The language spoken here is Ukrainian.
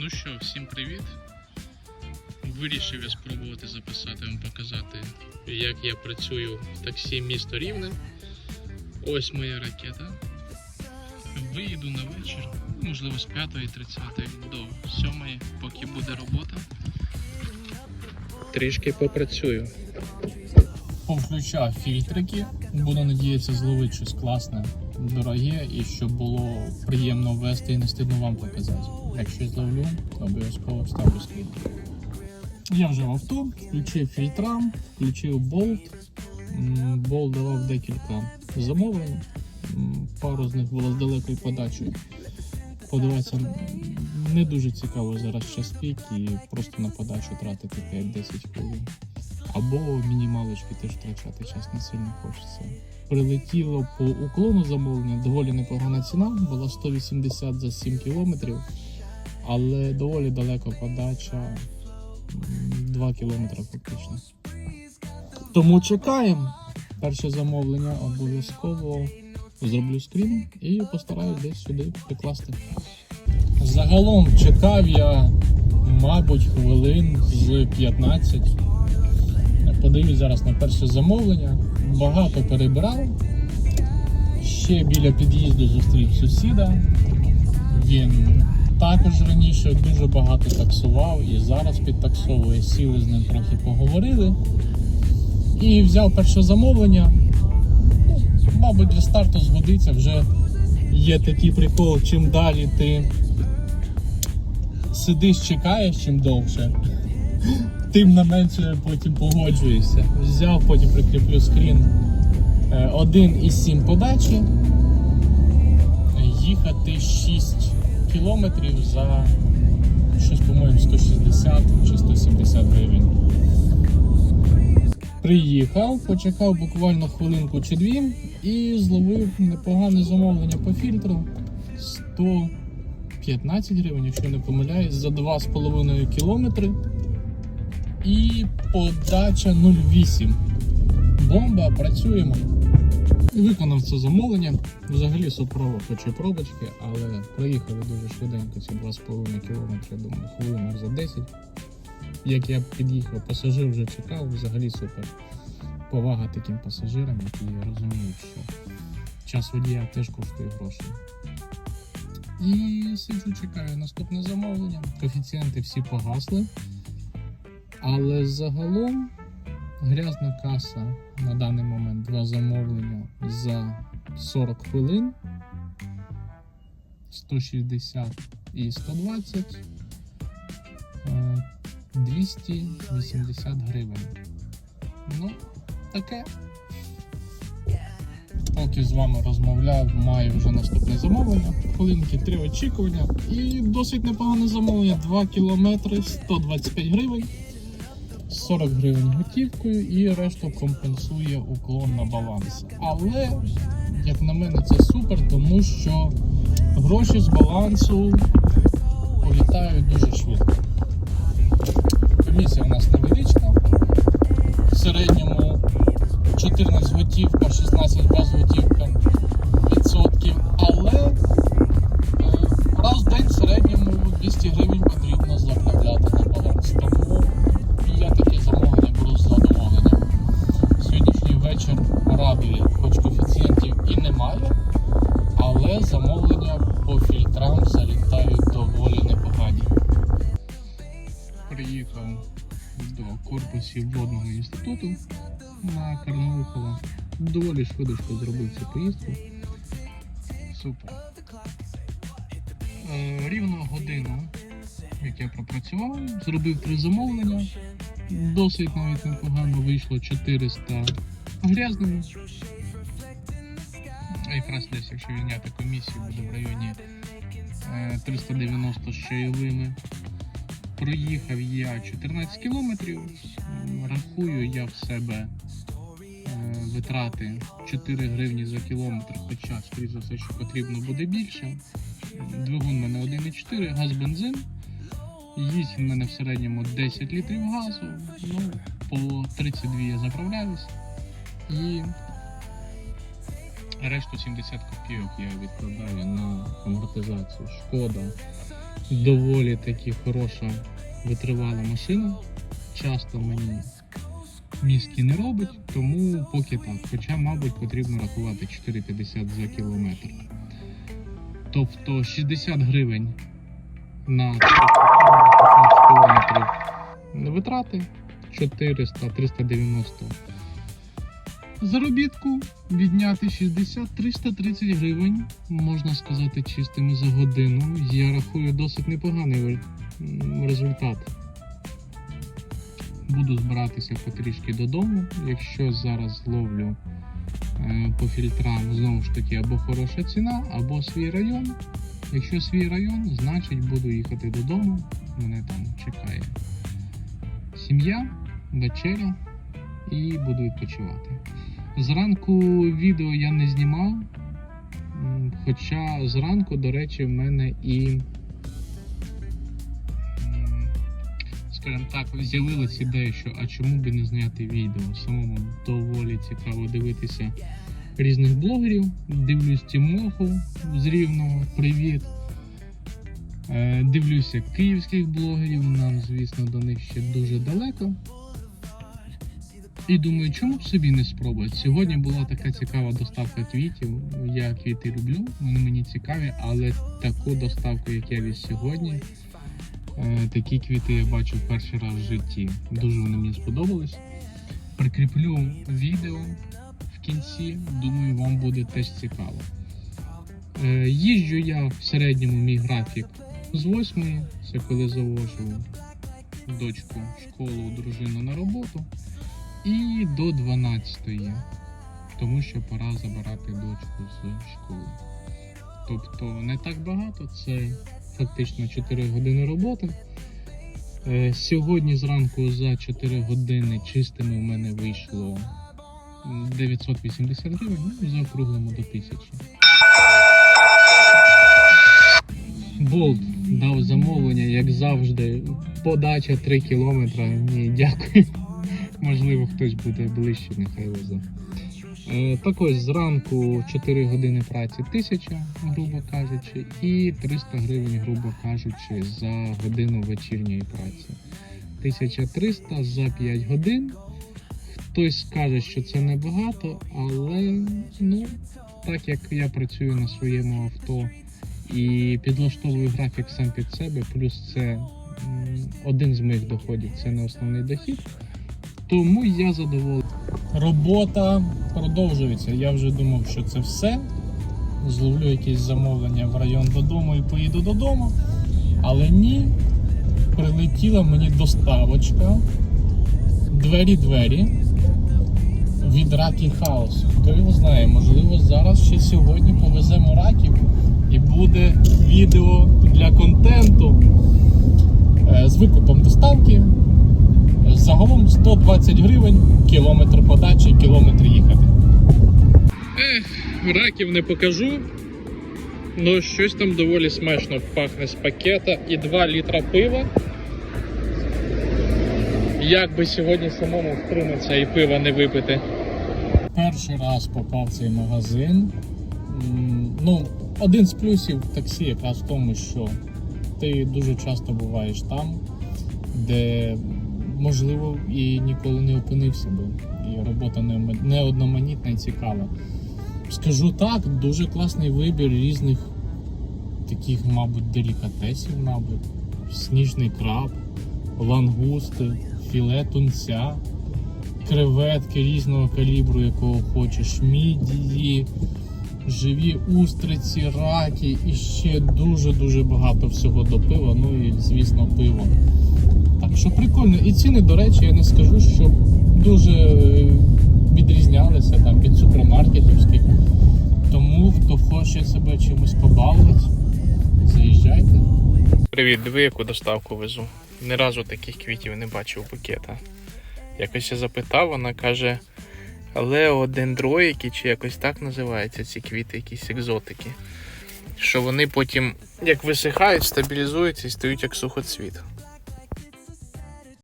Ну що, всім привіт. Вирішив я спробувати записати вам показати, як я працюю в таксі місто Рівне. Ось моя ракета. Виїду на вечір, можливо, з 5.30 до 7, поки буде робота. Трішки попрацюю. Повключав фільтрики. Буду надіятися зловити щось класне, дороге і щоб було приємно ввести і не стидно вам показати. Якщо то обов'язково ставлю скрін. Я вже в авто, включив фільтра, включив болт. Болт давав декілька замовлень. Пару з них було з далекою подачею. Подивитися не дуже цікаво зараз час пік і просто на подачу тратити 5-10 хвилин. Або мінімалочки теж втрачати час не сильно хочеться. Прилетіло по уклону замовлення, доволі непогана ціна, була 180 за 7 кілометрів, але доволі далеко подача 2 кілометри фактично. Тому чекаємо. Перше замовлення обов'язково зроблю скрін і постараюсь десь сюди прикласти. Загалом чекав я, мабуть, хвилин з 15. Подивлюсь зараз на перше замовлення. Багато перебирав. Ще біля під'їзду зустрів сусіда. Він також раніше дуже багато таксував і зараз підтаксовує. Сіли з ним трохи поговорили. І взяв перше замовлення. Ну, мабуть, для старту згодиться. Вже є такий прикол, чим далі ти сидиш, чекаєш чим довше тим на менше потім погоджуєшся. Взяв, потім прикріплю скрін. Е, 1,7 подачі. Їхати 6 кілометрів за щось, по-моєму, 160 чи 170 гривень. Приїхав, почекав буквально хвилинку чи дві і зловив непогане замовлення по фільтру 115 гривень, якщо не помиляюсь, за 2,5 кілометри і подача 08. Бомба, працюємо. Виконав це замовлення. Взагалі супрово хоч і пробочки, але проїхали дуже швиденько ці 2,5 км, думаю, хвилинок за 10. Як я під'їхав, пасажир вже чекав, взагалі супер. Повага таким пасажирам, які розуміють, що час водія теж коштує грошей. І сиджу, чекаю наступне замовлення. Коефіцієнти всі погасли. Але загалом грязна каса на даний момент два замовлення за 40 хвилин. 160 і 120. е, 280 гривень. Ну, таке. Поки з вами розмовляв, маю вже наступне замовлення. Хвилинки три очікування. І досить непогане замовлення. 2 кілометри 125 гривень. 40 гривень готівкою і решту компенсує уклон на баланс. Але, як на мене, це супер, тому що гроші з балансу політають дуже швидко. Комісія у нас невеличка. В середньому 14 готівка, 16 без готівка Приїхав до корпусів водного інституту на Карнаухова. Доволі швидко зробив цю поїздку. Супер. Е, рівно годину, як я пропрацював, зробив три замовлення. Досить навіть непогано вийшло 400 грязними. Якраз десь, якщо відняти комісію, буде в районі е, 390 з чайовими. Проїхав я 14 кілометрів. Рахую я в себе е, витрати 4 гривні за кілометр, хоча, скоріш за все, що потрібно буде більше. Двигун у мене 1,4, газ бензин. Їсть в мене в середньому 10 літрів газу. Ну, по 32 я заправляюсь. І решту 70 копійок я відкладаю на амортизацію. Шкода доволі таки хороша витривала машина. Часто мені мізки не робить, тому поки так. Хоча, мабуть, потрібно рахувати 4,50 за кілометр. Тобто 60 гривень на 15 кілометрів витрати 400-390 заробітку відняти 60-330 гривень, можна сказати, чистими за годину. Я рахую досить непоганий результат. Буду збиратися потрішки додому. Якщо зараз ловлю е, по фільтрам знову ж таки або хороша ціна, або свій район. Якщо свій район, значить буду їхати додому. Мене там чекає сім'я, вечеря і буду відпочивати. Зранку відео я не знімав, хоча зранку, до речі, в мене і, скажімо так, з'явилась ідея, що а чому би не зняти відео. Самому доволі цікаво дивитися різних блогерів. Дивлюсь Тімоху з Рівного, привіт. Е, Дивлюся київських блогерів, нам, звісно, до них ще дуже далеко. І думаю, чому б собі не спробувати? Сьогодні була така цікава доставка квітів. Я квіти люблю, вони мені цікаві, але таку доставку, як я віз сьогодні, е, такі квіти я бачив перший раз в житті. Дуже вони мені сподобались. Прикріплю відео в кінці, думаю, вам буде теж цікаво. Е, Їжджу я в середньому мій графік з 8, це коли завожу дочку в школу, дружину на роботу, і до 12, тому що пора забирати дочку з школи. Тобто не так багато, це фактично 4 години роботи. Е, Сьогодні зранку за 4 години чистими в мене вийшло 980 гривень, ну, заокруглимо до 1000. Болт дав замовлення, як завжди. Подача 3 кілометри. Ні, дякую. Можливо, хтось буде ближче, нехай везе. Е, Так ось зранку 4 години праці 1000, грубо кажучи, і 300 гривень, грубо кажучи, за годину вечірньої праці. 1300 за 5 годин. Хтось скаже, що це небагато, але ну, так як я працюю на своєму авто і підлаштовую графік сам під себе, плюс це один з моїх доходів, це не основний дохід. Тому я задоволений. Робота продовжується. Я вже думав, що це все. Зловлю якесь замовлення в район додому і поїду додому. Але ні, прилетіла мені доставочка. Двері-двері від Ракі Хаус. Хто його знає, можливо, зараз ще сьогодні повеземо раків і буде відео для контенту е, з викупом доставки. Загалом 120 гривень, кілометр подачі, кілометр їхати. Ех, раків не покажу. Ну, щось там доволі смачно пахне з пакета і 2 літра пива. Як би сьогодні самому втриматися і пива не випити. Перший раз попав в цей магазин. Ну, один з плюсів таксі якраз в тому, що ти дуже часто буваєш там, де можливо і ніколи не опинився би. І робота не, одноманітна і цікава. Скажу так, дуже класний вибір різних таких, мабуть, делікатесів, мабуть. Сніжний краб, лангусти, філе тунця, креветки різного калібру, якого хочеш, мідії, живі устриці, раки і ще дуже-дуже багато всього до пива. Ну і звісно пиво. Що прикольно. І ціни, до речі, я не скажу, що дуже е, відрізнялися там від супермаркетівських. Тому хто хоче себе чимось побавити, заїжджайте. Привіт, диви, яку доставку везу. Ні разу таких квітів не бачив букета. Якось я запитав, вона каже, леодендроїки, чи якось так називаються ці квіти, якісь екзотики. Що вони потім, як висихають, стабілізуються і стають як сухоцвіт.